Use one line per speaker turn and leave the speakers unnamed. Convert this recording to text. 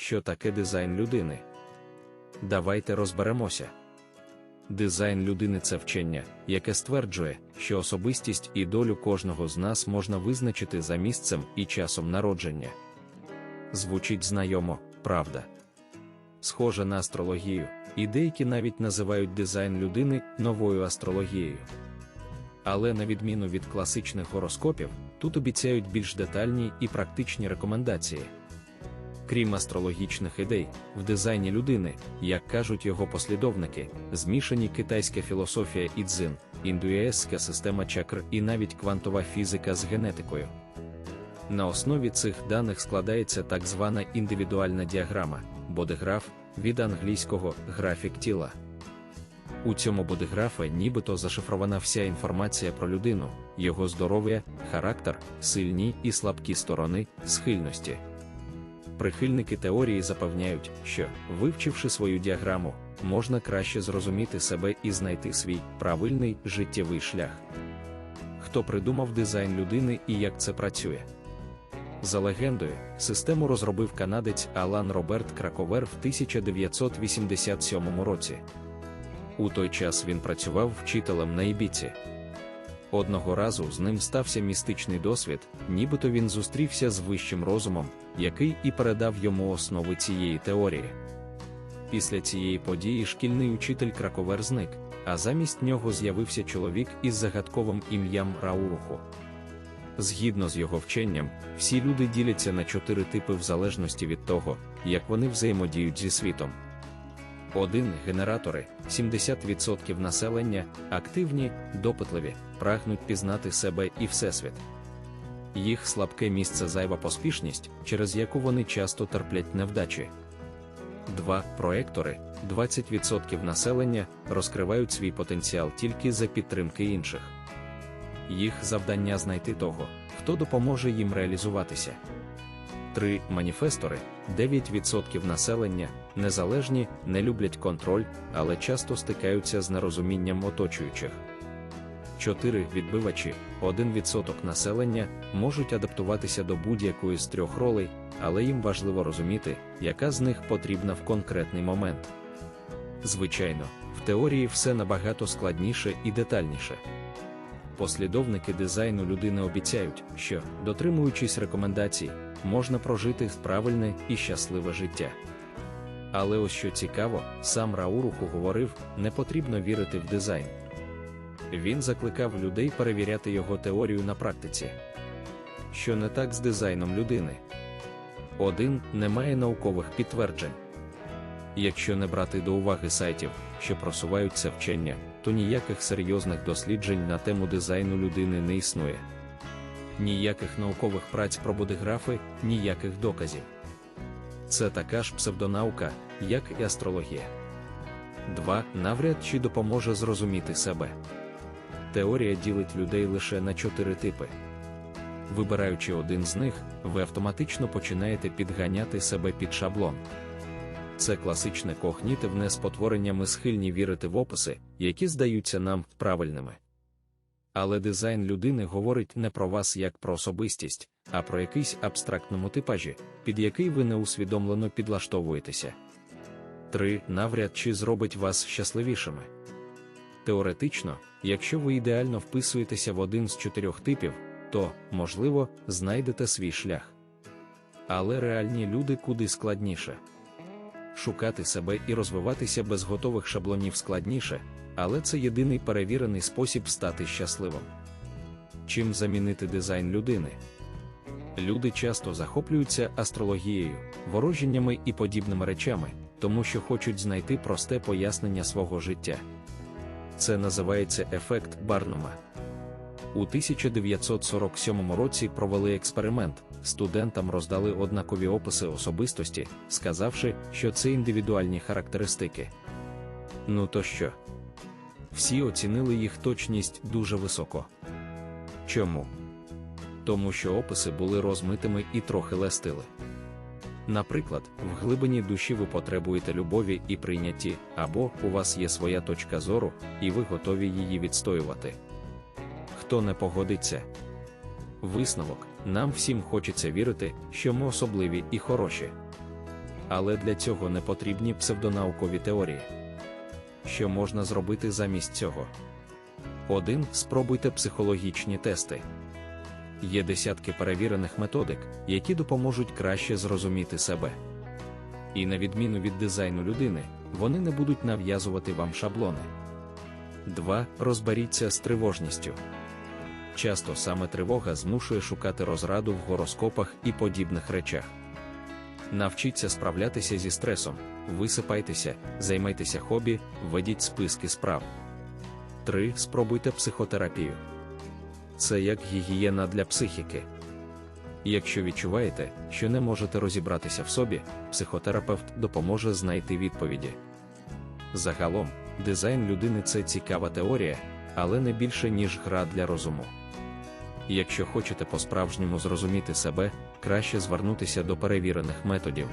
що таке дизайн людини. Давайте розберемося. Дизайн людини це вчення, яке стверджує, що особистість і долю кожного з нас можна визначити за місцем і часом народження. Звучить знайомо, правда. Схоже на астрологію, і деякі навіть називають дизайн людини новою астрологією. Але на відміну від класичних гороскопів, тут обіцяють більш детальні і практичні рекомендації. Крім астрологічних ідей, в дизайні людини, як кажуть його послідовники, змішані китайська філософія і дзин, індуїстська система чакр і навіть квантова фізика з генетикою. На основі цих даних складається так звана індивідуальна діаграма, бодиграф від англійського графік тіла. У цьому бодиграфа нібито зашифрована вся інформація про людину, його здоров'я, характер, сильні і слабкі сторони, схильності. Прихильники теорії запевняють, що, вивчивши свою діаграму, можна краще зрозуміти себе і знайти свій правильний життєвий шлях. Хто придумав дизайн людини і як це працює? За легендою, систему розробив канадець Алан Роберт Краковер в 1987 році. У той час він працював вчителем на Ібіці. Одного разу з ним стався містичний досвід, нібито він зустрівся з вищим розумом, який і передав йому основи цієї теорії. Після цієї події шкільний учитель Краковер зник, а замість нього з'явився чоловік із загадковим ім'ям Рауруху. Згідно з його вченням, всі люди діляться на чотири типи в залежності від того, як вони взаємодіють зі світом. Один генератори, 70% населення, активні, допитливі, прагнуть пізнати себе і всесвіт. Їх слабке місце зайва поспішність, через яку вони часто терплять невдачі. Два проектори, 20% населення, розкривають свій потенціал тільки за підтримки інших. Їх завдання знайти того, хто допоможе їм реалізуватися. 3. Маніфестори 9% населення, незалежні, не люблять контроль, але часто стикаються з нерозумінням оточуючих. 4. Відбивачі 1% населення можуть адаптуватися до будь-якої з трьох ролей, але їм важливо розуміти, яка з них потрібна в конкретний момент. Звичайно, в теорії все набагато складніше і детальніше. Послідовники дизайну людини обіцяють, що, дотримуючись рекомендацій, можна прожити правильне і щасливе життя. Але ось що цікаво, сам Рауруху говорив, не потрібно вірити в дизайн. Він закликав людей перевіряти його теорію на практиці. Що не так з дизайном людини? Один немає наукових підтверджень. Якщо не брати до уваги сайтів, що просувають це вчення, то ніяких серйозних досліджень на тему дизайну людини не існує. Ніяких наукових праць про бодиграфи, ніяких доказів. Це така ж псевдонаука, як і астрологія. 2. Навряд чи допоможе зрозуміти себе. Теорія ділить людей лише на чотири типи. Вибираючи один з них, ви автоматично починаєте підганяти себе під шаблон. Це класичне когнітивне спотворення ми схильні вірити в описи, які здаються нам правильними. Але дизайн людини говорить не про вас як про особистість, а про якийсь абстрактному типажі, під який ви неусвідомлено підлаштовуєтеся. 3. Навряд чи зробить вас щасливішими. Теоретично, якщо ви ідеально вписуєтеся в один з чотирьох типів, то, можливо, знайдете свій шлях. Але реальні люди куди складніше. Шукати себе і розвиватися без готових шаблонів складніше, але це єдиний перевірений спосіб стати щасливим. Чим замінити дизайн людини? Люди часто захоплюються астрологією, ворожіннями і подібними речами, тому що хочуть знайти просте пояснення свого життя. Це називається ефект Барнума. У 1947 році провели експеримент, студентам роздали однакові описи особистості, сказавши, що це індивідуальні характеристики. Ну то що? Всі оцінили їх точність дуже високо. Чому? Тому що описи були розмитими і трохи лестили. Наприклад, в глибині душі ви потребуєте любові і прийнятті, або у вас є своя точка зору, і ви готові її відстоювати. Хто не погодиться? Висновок нам всім хочеться вірити, що ми особливі і хороші. Але для цього не потрібні псевдонаукові теорії. Що можна зробити замість цього? 1. Спробуйте психологічні тести. Є десятки перевірених методик, які допоможуть краще зрозуміти себе. І на відміну від дизайну людини, вони не будуть нав'язувати вам шаблони. 2. Розберіться з тривожністю. Часто саме тривога змушує шукати розраду в гороскопах і подібних речах. Навчіться справлятися зі стресом, висипайтеся, займайтеся хобі, ведіть списки справ. 3. Спробуйте психотерапію. Це як гігієна для психіки. Якщо відчуваєте, що не можете розібратися в собі, психотерапевт допоможе знайти відповіді. Загалом, дизайн людини це цікава теорія, але не більше, ніж гра для розуму. Якщо хочете по-справжньому зрозуміти себе, краще звернутися до перевірених методів.